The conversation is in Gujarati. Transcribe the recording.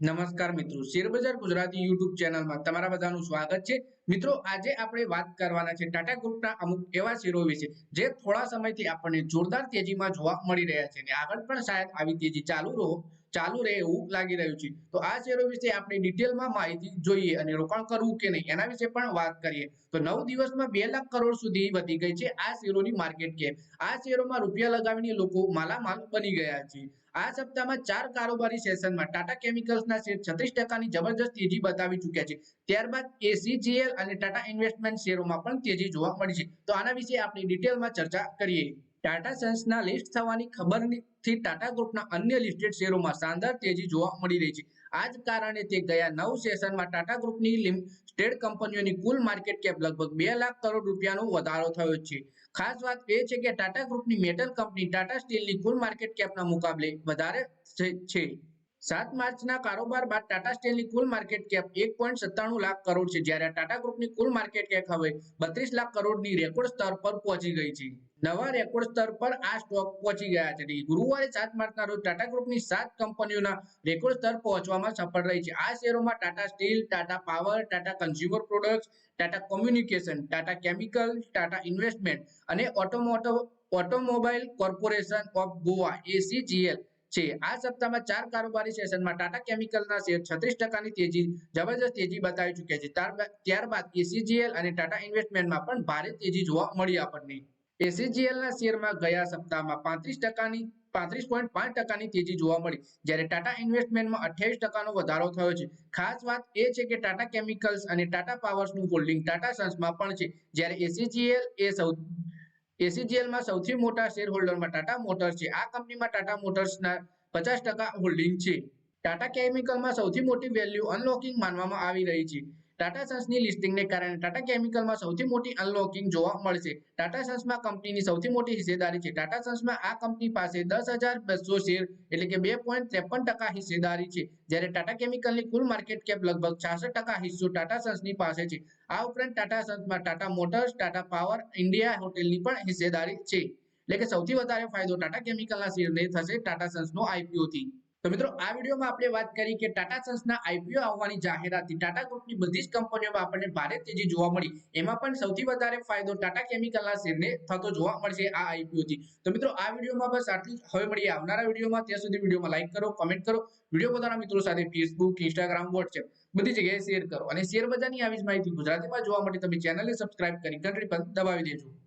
નમસ્કાર મિત્રો, શેરબજાર ગુજરાતી યુટ્યુબ ચેનલમાં તમારા બધાનું સ્વાગત છે. મિત્રો, આજે આપણે વાત કરવાના છે ટાટા ગ્રુપના અમુક એવા શેરો વિશે, જે થોડા સમયથી આપણને જોરદાર તેજીમાં જોવા મળી રહ્યા છે. અને આગળ પણ શાયદ આવી તેજી ચાલુ રહો. ચાલુ રહે એવું લાગી રહ્યું છે. તો આ શેરો વિશે આપણે ડિટેલમાં માહિતી જોઈએ અને રોકાણ કરવું કે નહીં એના વિશે પણ વાત કરીએ. તો નવ દિવસમાં બે લાખ કરોડ સુધી વધી ગઈ છે આ શેરોની માર્કેટ કેપ. આ શેરોમાં રૂપિયા લગાવીને લોકો માલામાલ બની ગયા છે. આ સપ્તાહમાં ચાર કારોબારી સેશનમાં ટાટા કેમિકલ્સના શેર છત્રીસ ટકાની જબરજસ્ત તેજી બતાવી ચૂક્યા છે. ત્યારબાદ એસીજીએલ અને ટાટા ઇન્વેસ્ટમેન્ટ શેરોમાં પણ તેજી જોવા મળી છે. તો આના વિશે આપણે ડિટેલમાં ચર્ચા કરીએ. ટાટા સન્સના લિસ્ટ થવાની ખબરથી ટાટા ગ્રુપના અન્ય લિસ્ટેડ શેરોમાં શાનદાર તેજી જોવા મળી રહી છે. આ જ કારણે તે ગયા નવ સેશનમાં ટાટા ગ્રુપની લિસ્ટેડ કંપનીઓની કુલ માર્કેટ કેપ લગભગ બે લાખ કરોડ રૂપિયાનો વધારો થયો છે. ખાસ વાત એ છે કે ટાટા ગ્રુપની મેટલ કંપની ટાટા સ્ટીલની કુલ માર્કેટ કેપના મુકાબલે વધારે છે સાત માર્ચના કારોબાર બાદ ટાટા સ્ટીલની કુલ માર્કેટ કેપ એક પોઈન્ટ સત્તાણું લાખ કરોડ છે, જ્યારે ટાટા ગ્રુપની કુલ માર્કેટ કેપ હવે બત્રીસ લાખ કરોડની રેકોર્ડ સ્તર પર પહોંચી ગઈ છે. નવા રેકોર્ડ સ્તર પર આ સ્ટોક પહોંચી ગયા છે. ગુરુવારે સાત માર્ચના રોજ ટાટા ગ્રુપની સાત કંપનીઓના રેકોર્ડ સ્તર પહોંચવામાં સફળ રહી છે. આ શેરોમાં Tata Steel Tata Power Tata Consumer Products Tata Communication Tata Chemical Tata Investment અને ઓટોમોટો Automobile Corporation of Goa ACGL છે. આ સપ્તાહમાં ચાર કારોબારી સેશનમાં ટાટા કેમિકલના શેર છત્રીસ ટકાની તેજી, જબરજસ્ત તેજી બતાવી ચૂક્યા છે. ત્યારબાદ એસીજીએલ અને ટાટા ઇન્વેસ્ટમેન્ટમાં પણ ભારે તેજી જોવા મળી આપણને. એસીજીએલના શેરમાં ગયા સપ્તાહમાં પાંત્રીસ ટકાની, પાંત્રીસ પોઈન્ટ પાંચ ટકાની તેજી જોવા મળી. જ્યારે ટાટા ઇન્વેસ્ટમેન્ટમાં અઠ્યાવીસ ટકાનો વધારો થયો છે. ખાસ વાત એ છે કે ટાટા કેમિકલ્સ અને ટાટા પાવર્સનું હોલ્ડિંગ ટાટા સન્સમાં પણ છે. જ્યારે એસીજીએલ એ સૌ એસીજીએલમાં સૌથી મોટા શેર હોલ્ડરમાં ટાટા મોટર્સ છે. આ કંપનીમાં ટાટા મોટર્સના પચાસ ટકા હોલ્ડિંગ છે. ટાટા કેમિકલમાં સૌથી મોટી વેલ્યુ અનલોકિંગ માનવામાં આવી રહી છે. ટાટા સન્સની લિસ્ટિંગને કારણે ટાટા કેમિકલમાં સૌથી મોટી અનલોકિંગ જોવા મળશે. ટાટા સન્સમાં કંપનીની સૌથી મોટી હિસ્સેદારી છે. ટાટા સન્સમાં આ કંપની પાસે દસ હજાર શેર એટલે કે બે પોઈન્ટ ત્રેપન ટકા હિસ્સેદારી છે. જ્યારે ટાટા કેમિકલની કુલ માર્કેટ કેપ લગભગ છાસઠ ટકા હિસ્સો ટાટા સન્સની પાસે છે. આ ઉપરાંત Tata સન્સમાં Tata Motors Tata Power India હોટેલની પણ હિસ્સેદારી છે. એટલે કે સૌથી વધારે ફાયદો ટાટા કેમિકલના શેરને થશે ટાટા સન્સનો આઈપીઓ થી. તો મિત્રો, આ વિડીયોમાં આપણે વાત કરી કે ટાટા સન્સના આઈપીઓ આવવાની જાહેરાતથી ટાટા ગ્રુપની બધી જ કંપનીઓમાં આપણને ભારે તેજી જોવા મળી. એમાં પણ સૌથી વધારે ફાયદો ટાટા કેમિકલના શેરને થતો જોવા મળશે આ આઈપીઓથી તો મિત્રો, આ વિડીયોમાં બસ આટલું હવે મળીએ આવનારા વિડીયોમાં. ત્યાં સુધી વિડીયોમાં લાઈક કરો કમેન્ટ કરો. વીડિયો પોતાના મિત્રો સાથે ફેસબુક ઇન્સ્ટાગ્રામ વોટ્સએપ બધી જગ્યાએ શેર કરો. અને શેર બજારની આવી જ માહિતી ગુજરાતીમાં જોવા માટે તમે ચેનલને સબસ્ક્રાઇબ કરી ઘંટડી પર દબાવી દેજો.